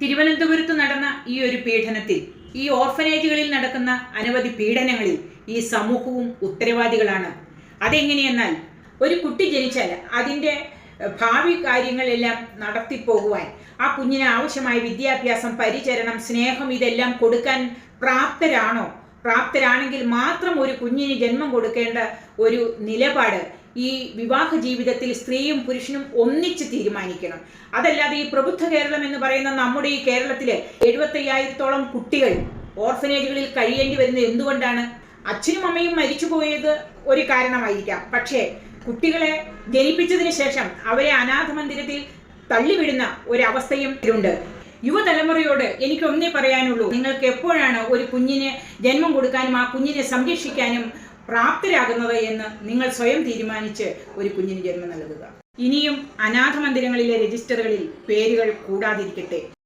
തിരുവനന്തപുരത്ത് നടന്ന ഈ ഒരു പീഡനത്തിൽ ഈ ഓർഫനേജുകളിൽ നടക്കുന്ന അനവധി പീഡനങ്ങളിൽ ഈ സമൂഹവും ഉത്തരവാദികളാണ്. അതെങ്ങനെയെന്നാൽ ഒരു കുട്ടി ജനിച്ചാൽ അതിന്റെ ഭാവി കാര്യങ്ങളെല്ലാം നടത്തിപ്പോകുവാൻ ആ കുഞ്ഞിന് ആവശ്യമായ വിദ്യാഭ്യാസം പരിചരണം സ്നേഹം ഇതെല്ലാം കൊടുക്കാൻ പ്രാപ്തരാണോ? പ്രാപ്തരാണെങ്കിൽ മാത്രം ഒരു കുഞ്ഞിന് ജന്മം കൊടുക്കേണ്ട ഒരു നിലപാട് ഈ വിവാഹ ജീവിതത്തിൽ സ്ത്രീയും പുരുഷനും ഒന്നിച്ച് തീരുമാനിക്കണം. അതല്ലാതെ ഈ പ്രബുദ്ധ കേരളം എന്ന് പറയുന്ന നമ്മുടെ ഈ കേരളത്തിലെ എഴുപത്തയ്യായിരത്തോളം കുട്ടികൾ ഓർഫനേജുകളിൽ കഴിയേണ്ടി വരുന്നത് എന്തുകൊണ്ടാണ്? അച്ഛനും അമ്മയും മരിച്ചു പോയത് ഒരു കാരണമായിരിക്കാം. പക്ഷേ കുട്ടികളെ ജനിപ്പിച്ചതിന് ശേഷം അവരെ അനാഥ മന്ദിരത്തിൽ തള്ളിവിടുന്ന ഒരവസ്ഥയും ഉണ്ട് യുവതലമുറയോട് എനിക്കൊന്നേ പറയാനുള്ളൂ. നിങ്ങൾക്ക് എപ്പോഴാണ് ഒരു കുഞ്ഞിന് ജന്മം കൊടുക്കാനും ആ കുഞ്ഞിനെ സംരക്ഷിക്കാനും പ്രാപ്തരാകുന്നത് എന്ന് നിങ്ങൾ സ്വയം തീരുമാനിച്ച് ഒരു കുഞ്ഞിന് ജന്മം നൽകുക. ഇനിയും അനാഥ മന്ദിരങ്ങളിലെ രജിസ്റ്ററുകളിൽ പേരുകൾ കൂടാതിരിക്കട്ടെ.